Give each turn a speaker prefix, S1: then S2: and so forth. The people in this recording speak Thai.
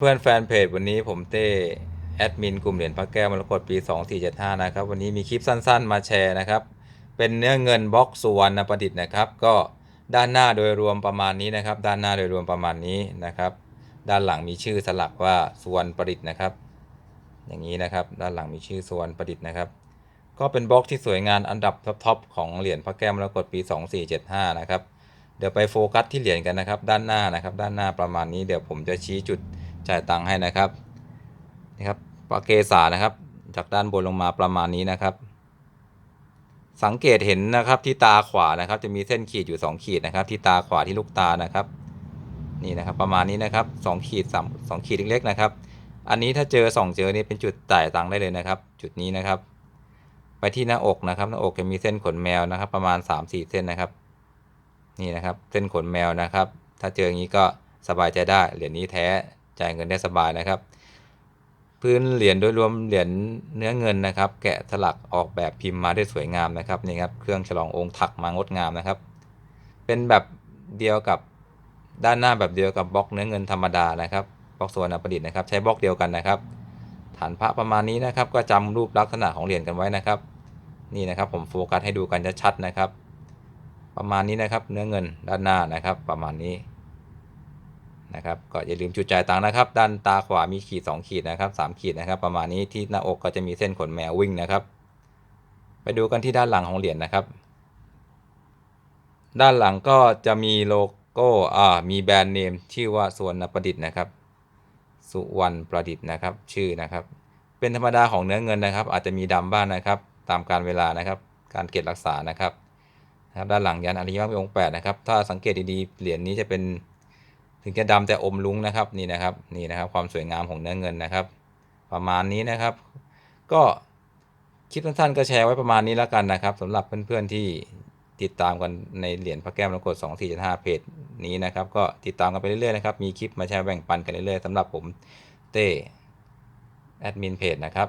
S1: เพื่อนแฟนเพจวันนี้ผมเต้แอดมินกลุ่มเหรียญพระแก้วมรกตปี 2475 นะครับ วันนี้มีคลิปสั้นๆ มาแชร์นะครับ เป็นเนื้อเงินบล็อกสุวรรณประดิษฐ์นะครับ ก็ด้านหน้าโดยรวมประมาณนี้นะครับ ด้านหน้าโดยรวมประมาณนี้นะครับ ด้านหลังมีชื่อสลักว่าสุวรรณประดิษฐ์นะครับ อย่างนี้นะครับ ด้านหลังมีชื่อสุวรรณประดิษฐ์นะครับ ก็เป็นบล็อกที่สวยงามอันดับท็อปๆของเหรียญพระแก้วมรกตปี 2475 นะครับ เดี๋ยวไปโฟกัสที่เหรียญกันนะครับ ด้านหน้านะครับ ด้านหน้าประมาณนี้ เดี๋ยวผมจะชี้จุด จ่ายตังค์ให้นะครับนี่ครับปาเกษานะครับ จากด้านบนลงมาประมาณนี้นะครับ สังเกตเห็นนะครับที่ตาขวานะครับ จะมีเส้นขีดอยู่ 2 ขีดนะครับ ที่ตาขวาที่ลูกตานะครับ นี่นะครับ ประมาณนี้นะครับ2ขีดสามสองขีดเล็กๆนะครับ อันนี้ถ้าเจอสองเจอนี่เป็นจุดจ่ายตังค์ได้เลยนะครับ จุดนี้นะครับ ไปที่หน้าอกนะครับหน้าอกจะมีเส้นขนแมวนะครับ ประมาณ 3-4 เส้นนะครับ นี่นะครับ เส้นขนแมวนะครับ ถ้าเจออย่างนี้ก็สบายใจได้เหรียญนี้แท้ จ่ายเงินได้สบายนะครับ พื้นเหรียญโดยรวมเหรียญเนื้อเงินนะครับ แกะสลักออกแบบพิมพ์มาได้สวยงามนะครับนี่ครับเครื่องฉลององค์ถักมางดงามนะครับ เป็นแบบเดียวกับด้านหน้าแบบเดียวกับบล็อกเนื้อเงินธรรมดานะครับบล็อกส่วนประดิษฐ์นะครับ ใช้บล็อกเดียวกันนะครับ ฐานพระประมาณนี้นะครับ ก็จำรูปลักษณะของเหรียญกันไว้นะครับ นี่นะครับผมโฟกัสให้ดูกันชัดๆนะครับ ประมาณนี้นะครับ เนื้อเงินด้านหน้านะครับ ประมาณนี้ นะครับก็อย่าลืมจุดจ่ายตังค์นะครับ ด้านตาขวามีขีด 2 ขีดนะครับ 3 ขีดนะครับ ประมาณนี้ที่หน้าอกก็จะมีเส้นขนแมววิ่งนะครับ ไปดูกันที่ด้านหลังของเหรียญนะครับ ด้านหลังก็จะมีโลโก้อ่ามีแบรนด์เนมชื่อว่าสวนประดิษฐ์นะครับ สุวรรณประดิษฐ์นะครับ ชื่อนะครับ เป็นธรรมดาของเนื้อเงินนะครับ อาจจะมีดำบ้างนะครับ ตามการเวลานะครับ การเก็บรักษานะครับนะครับด้านหลังยันอริยมรรคมีองค์แปดนะครับ ถ้าสังเกตดีๆ เหรียญนี้จะเป็น ถึงจะดำแต่อมลุ้งนะครับนี่นะครับนี่นะครับความสวยงามของเนื้อเงินนะครับ ประมาณนี้นะครับ ก็คลิปสั้นๆก็แชร์ไว้ประมาณนี้แล้วกันนะครับสำหรับเพื่อนๆที่ติดตามกันในเหรียญพระแก้วมรกต2 4 7 5เพจนี้นะครับ ก็ติดตามกันไปเรื่อยๆนะครับมีคลิปมาแชร์แบ่งปันกันเรื่อยๆสำหรับผมเต้แอดมินเพจนะครับ